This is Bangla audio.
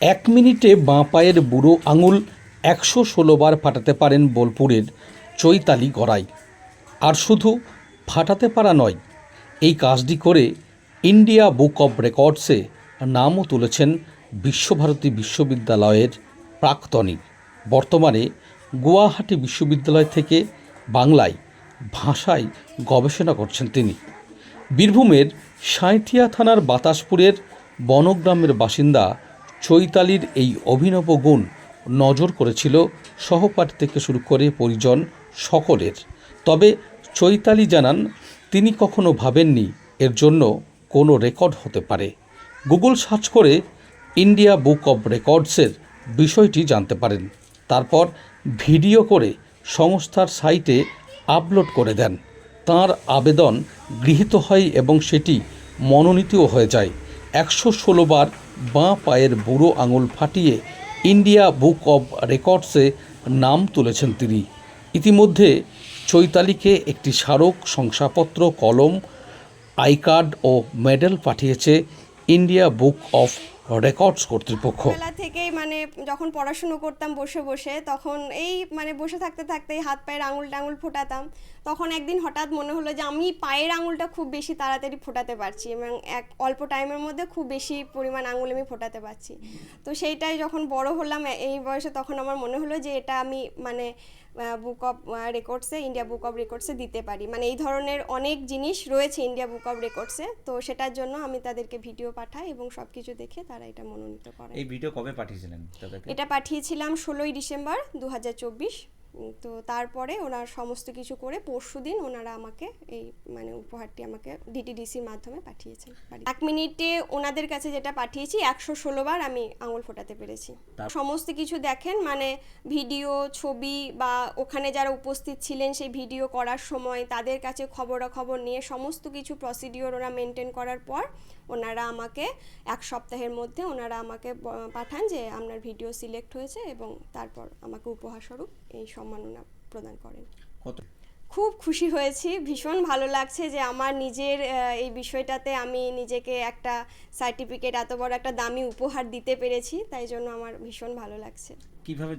এক মিনিটে বাঁ পায়ের বুড়ো আঙুল একশো ষোলো বার ফাটাতে পারেন বোলপুরের চৈতালি গড়াই। আর শুধু ফাটাতে পারা নয়, এই কাজটি করে ইন্ডিয়া বুক অব রেকর্ডসে নামও তুলেছেন বিশ্বভারতী বিশ্ববিদ্যালয়ের প্রাক্তনী। বর্তমানে গুয়াহাটি বিশ্ববিদ্যালয় থেকে বাংলায় ভাষায় গবেষণা করছেন তিনি। বীরভূমের সাঁইথিয়া থানার বাতাসপুরের বনগ্রামের বাসিন্দা চৈতালির এই অভিনব গুণ নজর করেছিল সহপাঠী থেকে শুরু করে পরিজন সকলের। তবে চৈতালি জানান, তিনি কখনো ভাবেননি এর জন্য কোনো রেকর্ড হতে পারে। গুগল সার্চ করে ইন্ডিয়া বুক অব রেকর্ডসের বিষয়টি জানতে পারেন। তারপর ভিডিও করে সংস্থার সাইটে আপলোড করে দেন। তার আবেদন গৃহীত হয় এবং সেটি মনোনীতও হয়ে যায়। একশো ষোলো বার বাঁ পায়ের বুড়ো আঙুল ফাটিয়ে ইন্ডিয়া বুক অব রেকর্ডসে নাম তুলেছেন তিনি। ইতিমধ্যে চৈতালিকে একটি স্মারক, শংসাপত্র, কলম, আই কার্ড ও মেডেল পাঠিয়েছে ইন্ডিয়া বুক অফ রেকর্ডস কর্তৃপক্ষ? থেকেই মানে যখন পড়াশুনো করতাম বসে বসে, তখন এই মানে বসে থাকতে থাকতেই হাত পায়ের আঙুল টাঙুল ফোটাতাম। তখন একদিন হঠাৎ মনে হলো যে আমি পায়ের আঙুলটা খুব বেশি তাড়াতাড়ি ফোটাতে পারছি এবং এক অল্প টাইমের মধ্যে খুব বেশি পরিমাণ আঙুল আমি ফোটাতে পারছি। তো সেইটাই যখন বড় হলাম এই বয়সে তখন আমার মনে হলো যে এটা আমি মানে বুক অফ রেকর্ডসে ইন্ডিয়া বুক অফ রেকর্ডসে দিতে পারি। মানে এই ধরনের অনেক জিনিস রয়েছে ইন্ডিয়া বুক অফ রেকর্ডসে তো সেটার জন্য আমি তাদেরকে ভিডিও পাঠাই এবং সব কিছু দেখে তারা এটা মনোনীত করে এই ভিডিও কবে পাঠিয়েছিলেন? এটা পাঠিয়েছিলাম ষোলোই ডিসেম্বর দু হাজার চব্বিশ। তো তারপরে ওনার সমস্ত কিছু করে পরশু দিন ওনারা আমাকে এই মানে উপহারটি আমাকে ডিটিডিসির মাধ্যমে পাঠিয়েছেন এক মিনিটে ওনাদের কাছে যেটা পাঠিয়েছি একশো ষোলো বার আমি আঙুল ফোটাতে পেরেছি। সমস্ত কিছু দেখেন মানে ভিডিও ছবি বা ওখানে যারা উপস্থিত ছিলেন সেই ভিডিও করার সময় তাদের কাছে খবরাখবর নিয়ে সমস্ত কিছু প্রসিডিওর ওরা মেনটেন করার পর ওনারা আমাকে এক সপ্তাহের মধ্যে ওনারা আমাকে পাঠান যে আপনার ভিডিও সিলেক্ট হয়েছে এবং তারপর আমাকে উপহারস্বরূপ এই সম্মাননা প্রদান করেন। খুব খুশি হয়েছি। ভীষণ ভালো লাগছে যে আমার নিজের এই বিষয়টাতে আমি নিজেকে একটা সার্টিফিকেট এত বড় একটা দামি উপহার দিতে পেরেছি তাই জন্য আমার ভীষণ ভালো লাগছে। কীভাবে